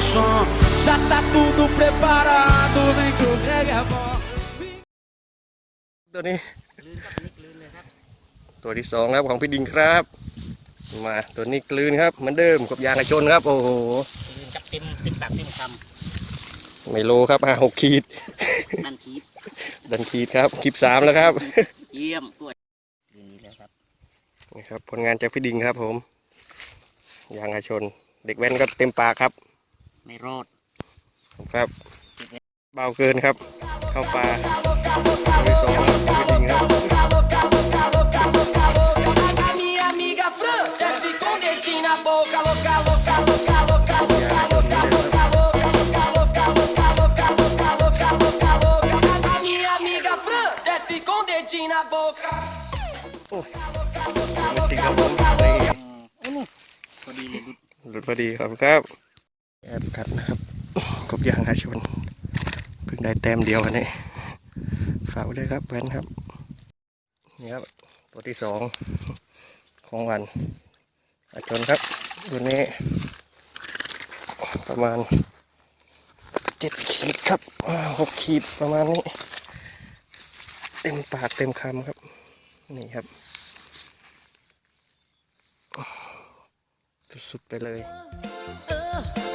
som. Já tá tudo preparado, vem que o Greg é bom. ตัวนี้ ตัวที่สองครับของพี่ดิงครับ มาตัวนี้กลืนครับเหมือนเดิมกับยางกระชนครับ โอ้โหจับเต็มเต็มปากเต็มคไมโลครับห้าหกขีดำนั่นคีบดันขีดครับขีดสามแล้วครับ เยี่ยมตัวคืนนี้แล้วครับนี่ครับ ผลงานจากพี่ดิงครับผมยางกระชน เด็กแว่นก็เต็มปากครับ ไม่รอดครับ เบาเกินครับ เข้าปลาตัวที่สองครับของพี่ดิงครับ A minha amiga Fran desce com o dedinho na boca, louca, louca, louca, louca, ยางกระชนเหมือนเดิมครับ A minha amiga Fran desce com o dedinho na boca. ไม่ติดครับผมนี่อืมโอ้นี่พอดีเลยดุดหลุดพอดีครับครับ แอบกัดนะครับ กบยางกระชนเพิ่งได้แต้มเดียววันนี้ฝากไว้ด้วยครับแว่นครับนี่ครับตัวที่สองของวันกระชนครับตัวนี้ ประมาณเจ็ดขีดครับหกขีดประมาณนี้ เต็มปากเต็มคำครับ นี่ครับ สุดๆไปเลย Uh,